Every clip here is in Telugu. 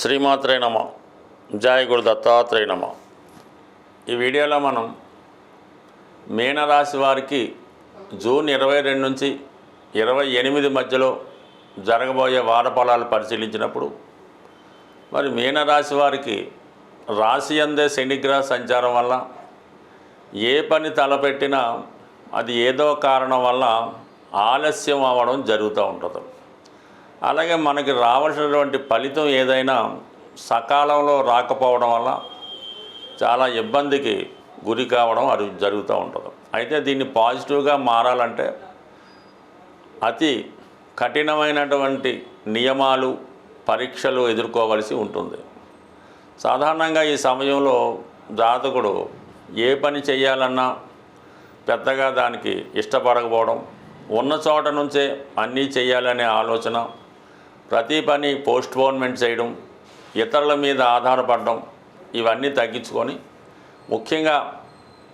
శ్రీమాత్రే నమ. జయ గురు దత్తాత్రేయ నమ. ఈ వీడియోలో మనం మీనరాశి వారికి జూన్ ఇరవై రెండు నుంచి ఇరవై ఎనిమిది మధ్యలో జరగబోయే వారఫలాలు పరిశీలించినప్పుడు మరి మీనరాశి వారికి రాశి అందే శనిగ్రహ సంచారం వల్ల ఏ పని తలపెట్టినా అది ఏదో కారణం వల్ల ఆలస్యం అవ్వడం జరుగుతూ ఉంటుంది. అలాగే మనకి రావాల్సినటువంటి ఫలితం ఏదైనా సకాలంలో రాకపోవడం వల్ల చాలా ఇబ్బందికి గురి కావడం అది జరుగుతూ ఉంటుంది. అయితే దీన్ని పాజిటివ్గా మారాలంటే అతి కఠినమైనటువంటి నియమాలు పరీక్షలు ఎదుర్కోవలసి ఉంటుంది. సాధారణంగా ఈ సమయంలో జాతకుడు ఏ పని చేయాలన్నా పెద్దగా దానికి ఇష్టపడకపోవడం ఉన్న చోట నుంచే అన్నీ చేయాలనే ఆలోచన ప్రతి పని పోస్ట్పోన్మెంట్ చేయడం ఇతరుల మీద ఆధారపడడం ఇవన్నీ తగ్గించుకొని ముఖ్యంగా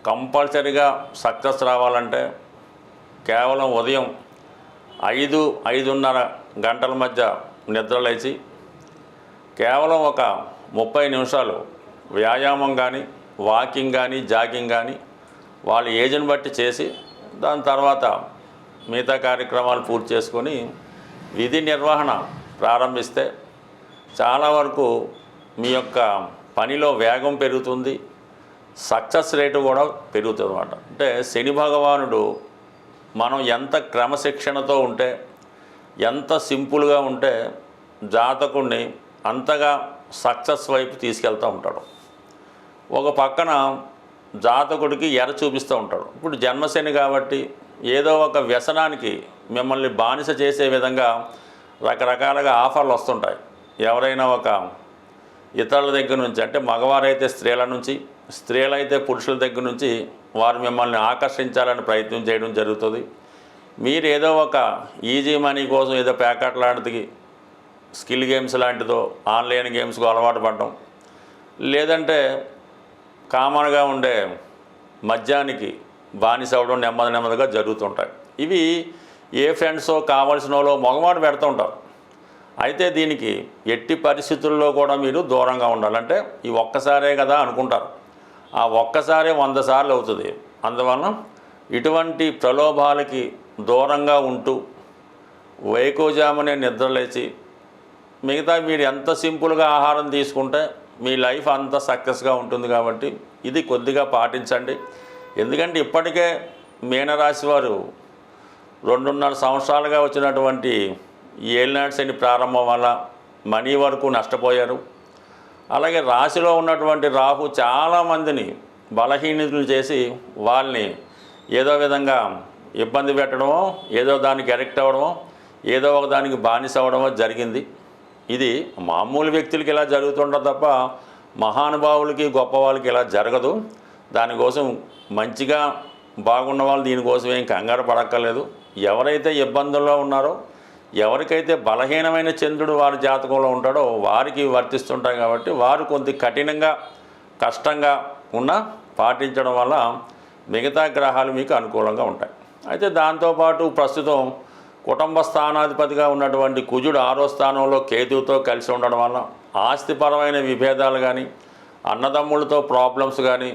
కంపల్సరీగా సక్సెస్ రావాలంటే కేవలం ఉదయం ఐదు ఐదున్నర గంటల మధ్య నిద్రలేచి కేవలం ఒక ముప్పై నిమిషాలు వ్యాయామం కానీ వాకింగ్ కానీ జాగింగ్ కానీ వాళ్ళ ఏజ్ని బట్టి చేసి దాని తర్వాత మిగతా కార్యక్రమాలు పూర్తి చేసుకొని విధి నిర్వహణ ప్రారంభిస్తే చాలా వరకు మీ యొక్క పనిలో వేగం పెరుగుతుంది సక్సెస్ రేటు కూడా పెరుగుతుంది అన్నమాట అంటే శని భగవానుడు మనం ఎంత క్రమశిక్షణతో ఉంటే ఎంత సింపుల్గా ఉంటే జాతకుడిని అంతగా సక్సెస్ వైపు తీసుకెళ్తూ ఉంటాడు. ఒక పక్కన జాతకుడికి ఎర చూపిస్తూ ఉంటాడు. ఇప్పుడు జన్మశని కాబట్టి ఏదో ఒక వ్యసనానికి మిమ్మల్ని బానిస చేసే విధంగా రకరకాలుగా ఆఫర్లు వస్తుంటాయి. ఎవరైనా ఒక ఇతరుల దగ్గర నుంచి అంటే మగవారైతే స్త్రీల నుంచి స్త్రీలైతే పురుషుల దగ్గర నుంచి వారు మిమ్మల్ని ఆకర్షించాలని ప్రయత్నం చేయడం జరుగుతుంది. మీరు ఏదో ఒక ఈజీ మనీ కోసం ఏదో ప్యాకెట్ లాంటిది స్కిల్ గేమ్స్ లాంటిదో ఆన్లైన్ గేమ్స్కు అలవాటు పడడం లేదంటే కామన్గా ఉండే మద్యానికి బానిస అవ్వడం నెమ్మది నెమ్మదిగా జరుగుతుంటాయి. ఇవి ఏ ఫ్రెండ్సో కావాల్సిన వాళ్ళు మగవాడు పెడుతూ ఉంటారు అయితే దీనికి ఎట్టి పరిస్థితుల్లో కూడా మీరు దూరంగా ఉండాలంటే ఈ ఒక్కసారే కదా అనుకుంటారు. ఆ ఒక్కసారే వంద సార్లు అవుతుంది. అందువలన ఇటువంటి ప్రలోభాలకి దూరంగా ఉంటూ వైకోజామనే నిద్రలేచి మిగతా మీరు ఎంత సింపుల్గా ఆహారం తీసుకుంటే మీ లైఫ్ అంత సక్సెస్గా ఉంటుంది కాబట్టి ఇది కొద్దిగా పాటించండి. ఎందుకంటే ఇప్పటికే మీనరాశి వారు రెండున్నర సంవత్సరాలుగా వచ్చినటువంటి ఏలినాటి శని ప్రారంభం వల్ల మనీ వరకు నష్టపోయారు. అలాగే రాశిలో ఉన్నటువంటి రాహు చాలామందిని బలహీనతలు చేసి వాళ్ళని ఏదో విధంగా ఇబ్బంది పెట్టడమో ఏదో దానికి ఎరెక్ట్ అవ్వడమో ఏదో ఒక దానికి బానిస అవ్వడమో జరిగింది. ఇది మామూలు వ్యక్తులకి ఇలా జరుగుతుంటుంది తప్ప మహానుభావులకి గొప్ప వాళ్ళకి ఇలా జరగదు. దానికోసం మంచిగా బాగున్న వాళ్ళు దీనికోసం ఏం కంగారు పడక్కర్లేదు. ఎవరైతే ఇబ్బందుల్లో ఉన్నారో ఎవరికైతే బలహీనమైన చంద్రుడు వారి జాతకంలో ఉంటాడో వారికి వర్తిస్తుంటాయి కాబట్టి వారు కొంత కఠినంగా కష్టంగా ఉన్న పాటించడం వల్ల మిగతా గ్రహాలు మీకు అనుకూలంగా ఉంటాయి. అయితే దాంతోపాటు ప్రస్తుతం కుటుంబ స్థానాధిపతిగా ఉన్నటువంటి కుజుడు ఆరో స్థానంలో కేతువుతో కలిసి ఉండడం వల్ల ఆస్తిపరమైన విభేదాలు కానీ అన్నదమ్ములతో ప్రాబ్లమ్స్ కానీ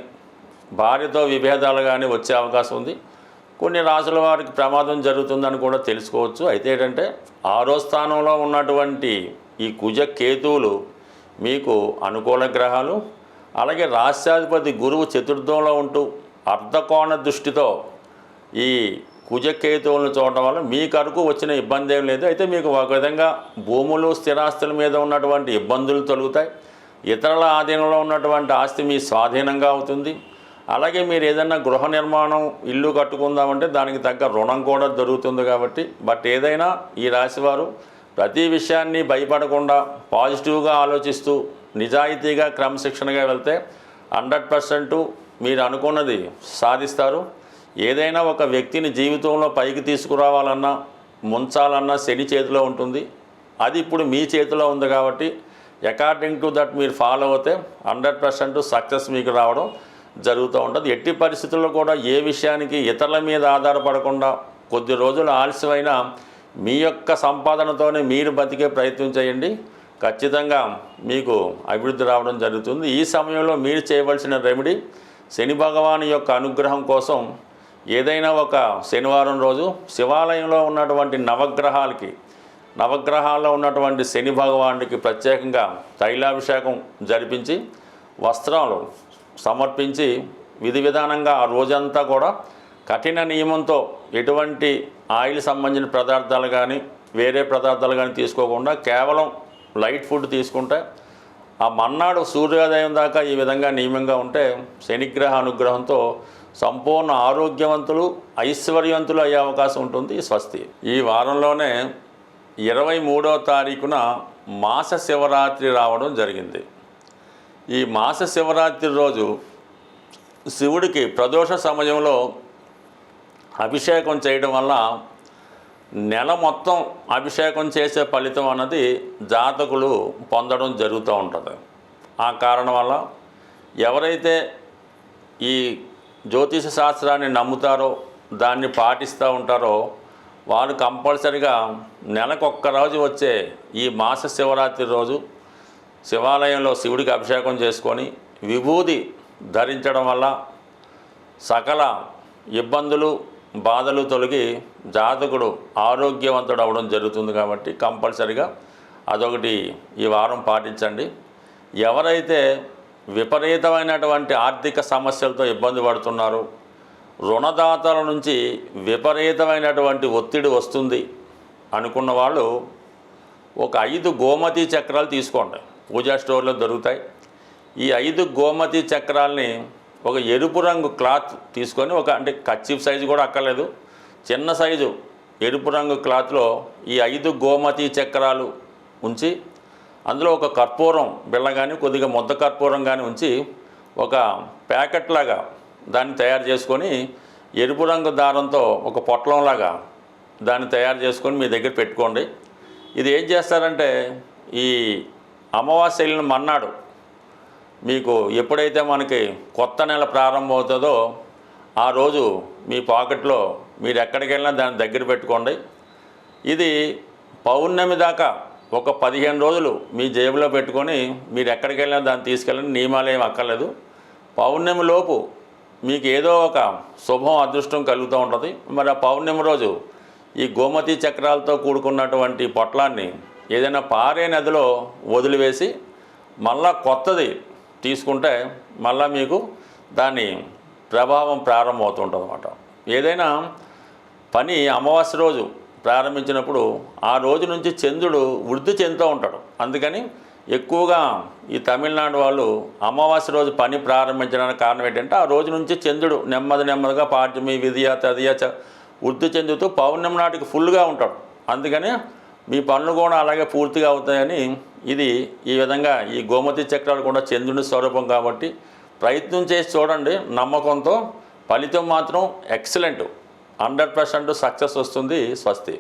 భార్యతో విభేదాలు కానీ వచ్చే అవకాశం ఉంది. కొన్ని రాసుల వారికి ప్రమాదం జరుగుతుందని కూడా తెలుసుకోవచ్చు. అయితే ఏంటంటే ఆరో స్థానంలో ఉన్నటువంటి ఈ కుజ కేతువులు మీకు అనుకూల గ్రహాలు అలాగే రాష్ట్రాధిపతి గురువు చతుర్థంలో ఉంటూ అర్ధకోణ దృష్టితో ఈ కుజకేతువులను చూడటం వల్ల మీకు అరకు వచ్చిన ఇబ్బంది ఏం లేదు. అయితే మీకు ఒక విధంగా భూములు స్థిరాస్తుల మీద ఉన్నటువంటి ఇబ్బందులు తొలుగుతాయి. ఇతరుల ఆధీనంలో ఉన్నటువంటి ఆస్తి మీ స్వాధీనంగా అవుతుంది. అలాగే మీరు ఏదైనా గృహ నిర్మాణం ఇల్లు కట్టుకుందామంటే దానికి తగ్గ రుణం కూడా దొరుకుతుంది కాబట్టి. బట్ ఏదైనా ఈ రాశివారు ప్రతి విషయాన్ని భయపడకుండా పాజిటివ్గా ఆలోచిస్తూ నిజాయితీగా క్రమశిక్షణగా వెళ్తే హండ్రెడ్ పర్సెంట్ మీరు అనుకున్నది సాధిస్తారు. ఏదైనా ఒక వ్యక్తిని జీవితంలో పైకి తీసుకురావాలన్నా ముంచాలన్నా శని చేతిలో ఉంటుంది. అది ఇప్పుడు మీ చేతిలో ఉంది కాబట్టి అకార్డింగ్ టు దట్ మీరు ఫాలో అవుతే హండ్రెడ్ పర్సెంట్ సక్సెస్ మీకు రావడం. జరుగుతూ ఉంటుంది. ఎట్టి పరిస్థితుల్లో కూడా ఏ విషయానికి ఇతరుల మీద ఆధారపడకుండా కొద్ది రోజులు ఆలస్యమైన మీ యొక్క సంపాదనతోనే మీరు బతికే ప్రయత్నం చేయండి. ఖచ్చితంగా మీకు అభివృద్ధి రావడం జరుగుతుంది. ఈ సమయంలో మీరు చేయవలసిన రెమెడీ శని భగవాను యొక్క అనుగ్రహం కోసం ఏదైనా ఒక శనివారం రోజు శివాలయంలో ఉన్నటువంటి నవగ్రహాలకి నవగ్రహాల్లో ఉన్నటువంటి శని భగవానుడికి ప్రత్యేకంగా తైలాభిషేకం జరిపించి వస్త్రాలు సమర్పించి విధి విధానంగా ఆ రోజంతా కూడా కఠిన నియమంతో ఎటువంటి ఆయిల్ సంబంధించిన పదార్థాలు కానీ వేరే పదార్థాలు కానీ తీసుకోకుండా కేవలం లైట్ ఫుడ్ తీసుకుంటే ఆ మన్నాడు సూర్యోదయం దాకా ఈ విధంగా నియమంగా ఉంటే శనిగ్రహ అనుగ్రహంతో సంపూర్ణ ఆరోగ్యవంతులు ఐశ్వర్యవంతులు అయ్యే అవకాశం ఉంటుంది స్వస్తి. ఈ వారంలోనే ఇరవై మూడవ తారీఖున మాస శివరాత్రి రావడం జరిగింది. ఈ మాస శివరాత్రి రోజు శివుడికి ప్రదోష సమయంలో అభిషేకం చేయడం వల్ల నెల మొత్తం అభిషేకం చేసే ఫలితం అన్నది జాతకులు పొందడం జరుగుతూ ఉంటుంది. ఆ కారణం వల్ల ఎవరైతే ఈ జ్యోతిష శాస్త్రాన్ని నమ్ముతారో దాన్ని పాటిస్తూ ఉంటారో వారు కంపల్సరిగా నెలకొక్క రోజు వచ్చే ఈ మాస శివరాత్రి రోజు శివాలయంలో శివుడికి అభిషేకం చేసుకొని విభూది ధరించడం వల్ల సకల ఇబ్బందులు బాధలు తొలగి జాతకుడు ఆరోగ్యవంతుడు అవ్వడం జరుగుతుంది కాబట్టి కంపల్సరిగా అదొకటి ఈ వారం పాటించండి. ఎవరైతే విపరీతమైనటువంటి ఆర్థిక సమస్యలతో ఇబ్బంది పడుతున్నారు రుణదాతల నుంచి విపరీతమైనటువంటి ఒత్తిడి వస్తుంది అనుకున్న వాళ్ళు ఒక ఐదు గోమతి చక్రాలు తీసుకోండి. పూజా స్టోర్లో దొరుకుతాయి. ఈ ఐదు గోమతి చక్రాల్ని ఒక ఎరుపు రంగు క్లాత్ తీసుకొని ఒక అంటే కచ్చిప్ సైజు కూడా అక్కర్లేదు. చిన్న సైజు ఎరుపు రంగు క్లాత్లో ఈ ఐదు గోమతి చక్రాలు ఉంచి అందులో ఒక కర్పూరం బిళ్ళ కానీ కొద్దిగా ముద్ద కర్పూరం కానీ ఉంచి ఒక ప్యాకెట్ లాగా దాన్ని తయారు చేసుకొని ఎరుపు రంగు దారంతో ఒక పొట్లంలాగా దాన్ని తయారు చేసుకొని మీ దగ్గర పెట్టుకోండి. ఇది ఏం చేస్తారంటే ఈ అమావాస్య వెళ్ళిన మన్నాడు మీకు ఎప్పుడైతే మనకి కొత్త నెల ప్రారంభమవుతుందో ఆ రోజు మీ పాకెట్లో మీరు ఎక్కడికి వెళ్ళినా దాన్ని దగ్గర పెట్టుకోండి. ఇది పౌర్ణమి దాకా ఒక పదిహేను రోజులు మీ జేబులో పెట్టుకొని మీరు ఎక్కడికి వెళ్ళినా దాన్ని తీసుకెళ్ళని నియమాలు ఏం అక్కర్లేదు. పౌర్ణమి లోపు మీకు ఏదో ఒక శుభం అదృష్టం కలుగుతూ ఉంటుంది. మరి ఆ పౌర్ణమి రోజు ఈ గోమతి చక్రాలతో కూడుకున్నటువంటి పొట్లాన్ని ఏదైనా పారే నదిలో వదిలివేసి మళ్ళా కొత్తది తీసుకుంటే మళ్ళా మీకు దాని ప్రభావం ప్రారంభమవుతుంటుంది అనమాట ఏదైనా పని అమావాస్య రోజు ప్రారంభించినప్పుడు ఆ రోజు నుంచి చంద్రుడు వృద్ధి చెందుతూ ఉంటాడు. అందుకని ఎక్కువగా ఈ తమిళనాడు వాళ్ళు అమావాస్య రోజు పని ప్రారంభించడానికి కారణం ఏంటంటే ఆ రోజు నుంచి చంద్రుడు నెమ్మది నెమ్మదిగా పాఠ్యమి విధియ తదియ చ వృద్ధి చెందుతూ పౌర్ణమి నాటికి ఫుల్గా ఉంటాడు. అందుకని మీ పనులు కూడా అలాగే పూర్తిగా అవుతాయని ఇది ఈ విధంగా ఈ గోమతి చక్రాలు కూడా చంద్రుని స్వరూపం కాబట్టి ప్రయత్నం చేసి చూడండి. నమ్మకంతో ఫలితం మాత్రం ఎక్సలెంట్ హండ్రెడ్ పర్సెంట్ సక్సెస్ వస్తుంది స్వస్తి.